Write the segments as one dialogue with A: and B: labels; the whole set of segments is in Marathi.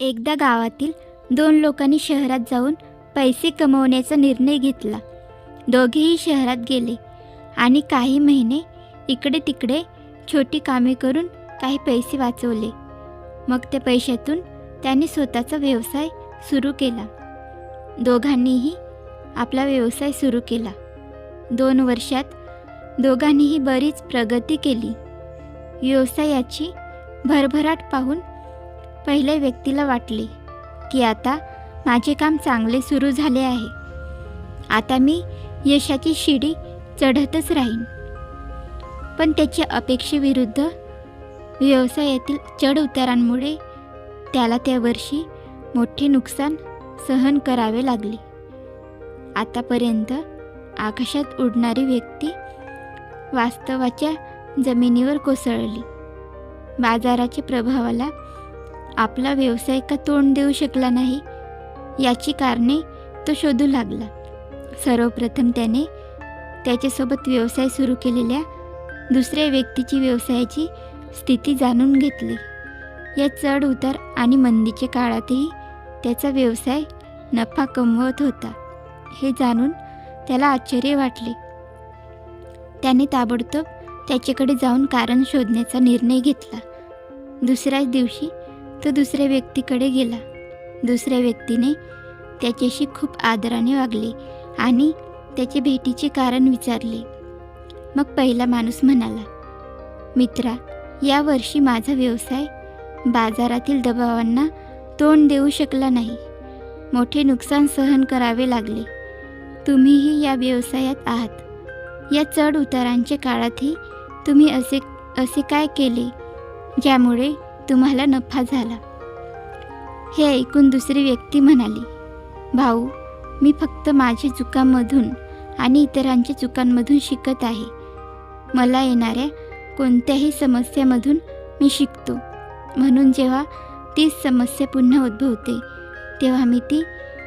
A: एकदा गावातील दोन लोकांनी शहरात जाऊन पैसे कमवण्याचा निर्णय घेतला. दोघेही शहरात गेले आणि काही महिने इकडे तिकडे छोटी कामे करून काही पैसे वाचवले. मग त्या पैशातून त्यांनी स्वतःचा व्यवसाय सुरू केला. दोघांनीही आपला व्यवसाय सुरू केला. दोन वर्षात दोघांनीही बरीच प्रगती केली. व्यवसायाची भरभराट पाहून पहिल्या व्यक्तीला वाटले की आता माझे काम चांगले सुरू झाले आहे. आता मी यशाची शिडी चढतच राहीन. पण त्याच्या अपेक्षेविरुद्ध व्यवसायातील चढ उतारांमुळे त्याला त्या वर्षी मोठे नुकसान सहन करावे लागले. आतापर्यंत आकाशात उडणारी व्यक्ती वास्तवाच्या जमिनीवर कोसळली. बाजाराच्या प्रभावाला आपला व्यवसाय का तोंड देऊ शकला नाही? याची कारणे तो शोधू लागला. सर्वप्रथम त्याने त्याच्यासोबत व्यवसाय सुरू केलेल्या दुसऱ्या व्यक्तीची व्यवसायाची स्थिती जाणून घेतली. या चढ उतार आणि मंदीच्या काळातही त्याचा व्यवसाय नफा कमवत होता हे जाणून त्याला आश्चर्य वाटले. त्याने ताबडतोब त्याच्याकडे जाऊन कारण शोधण्याचा निर्णय घेतला. दुसऱ्याच दिवशी तो दुसऱ्या व्यक्तीकडे गेला. दुसऱ्या व्यक्तीने त्याच्याशी खूप आदराने वागले आणि त्याचे भेटीचे कारण विचारले. मग पहिला माणूस म्हणाला मित्रा यावर्षी माझा व्यवसाय बाजारातील दबावांना तोंड देऊ शकला नाही. मोठे नुकसान सहन करावे लागले. तुम्हीही या व्यवसायात आहात. या चढ उतारांच्या काळातही तुम्ही असे असे काय केले ज्यामुळे तुम्हाला नफा झाला. हे ऐकून दुसरी व्यक्ती म्हणाली भाऊ मी फक्त माझ्या चुकांमधून आणि इतरांच्या चुकांमधून शिकत आहे. मला येणाऱ्या कोणत्याही समस्यामधून मी शिकतो. म्हणून जेव्हा तीच समस्या पुन्हा उद्भवते तेव्हा मी ती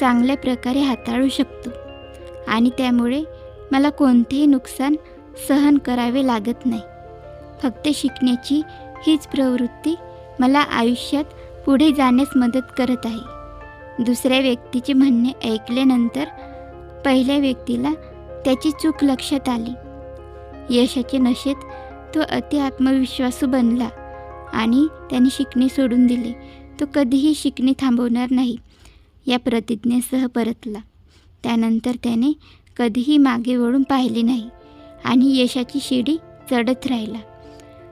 A: चांगल्या प्रकारे हाताळू शकतो. आणि त्यामुळे मला कोणतेही नुकसान सहन करावे लागत नाही. फक्त शिकण्याची हीच प्रवृत्ती मला आयुष्यात पुढे जाण्यास मदत करत आहे. दुसऱ्या व्यक्तीचे म्हणणे ऐकल्यानंतर पहिल्या व्यक्तीला त्याची चूक लक्षात आली. यशाचे नशेत तो अति आत्मविश्वासू बनला आणि त्याने शिकणे सोडून दिले. तो कधीही शिकणे थांबवणार नाही या प्रतिज्ञेसह परतला. त्यानंतर त्याने कधीही मागे वळून पाहिले नाही आणि यशाची शिडी चढत राहिला.